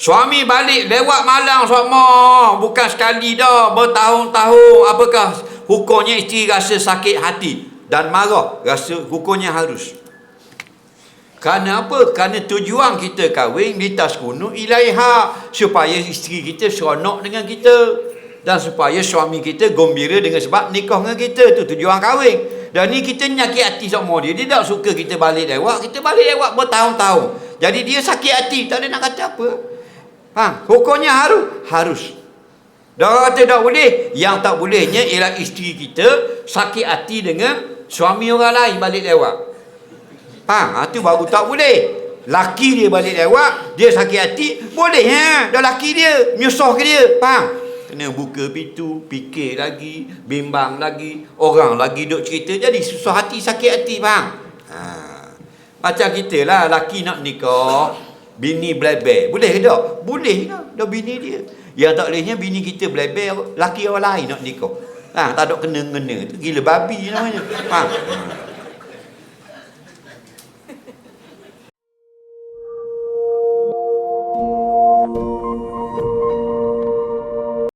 Suami balik lewat malang sama. Bukan sekali dah. Bertahun-tahun. Apakah hukumnya isteri rasa sakit hati. Dan marah. Rasa hukumnya harus. Kerana apa? Kerana tujuan kita kahwin di kuno ilaiha. Supaya isteri kita seronok dengan kita. Dan supaya suami kita gembira dengan sebab nikah dengan kita. Itu tujuan kahwin. Dan ni kita nyakit hati sama dia. Dia tak suka kita balik lewat. Kita balik lewat bertahun-tahun. Jadi dia sakit hati. Tak ada nak kata apa. Ha, hukumnya harus. Harus. Dah tak boleh. Yang tak bolehnya ialah isteri kita sakit hati dengan suami orang lain balik lewat. Faham? Ha, tu baru tak boleh. Laki dia balik lewat, dia sakit hati, boleh ha. Dah laki dia, menyusah ke dia. Faham? Kena buka pintu, fikir lagi, bimbang lagi, orang lagi duk cerita, jadi susah hati, sakit hati, faham? Ha. Macam kita lah, laki nak nikah, bini belabel. Boleh ke tak? Boleh ke? Dah bini dia. Yang tak bolehnya bini kita belabel, laki orang lain nak nikah. Ha, tak ada kena-kena. Itu gila babi namanya. Ha.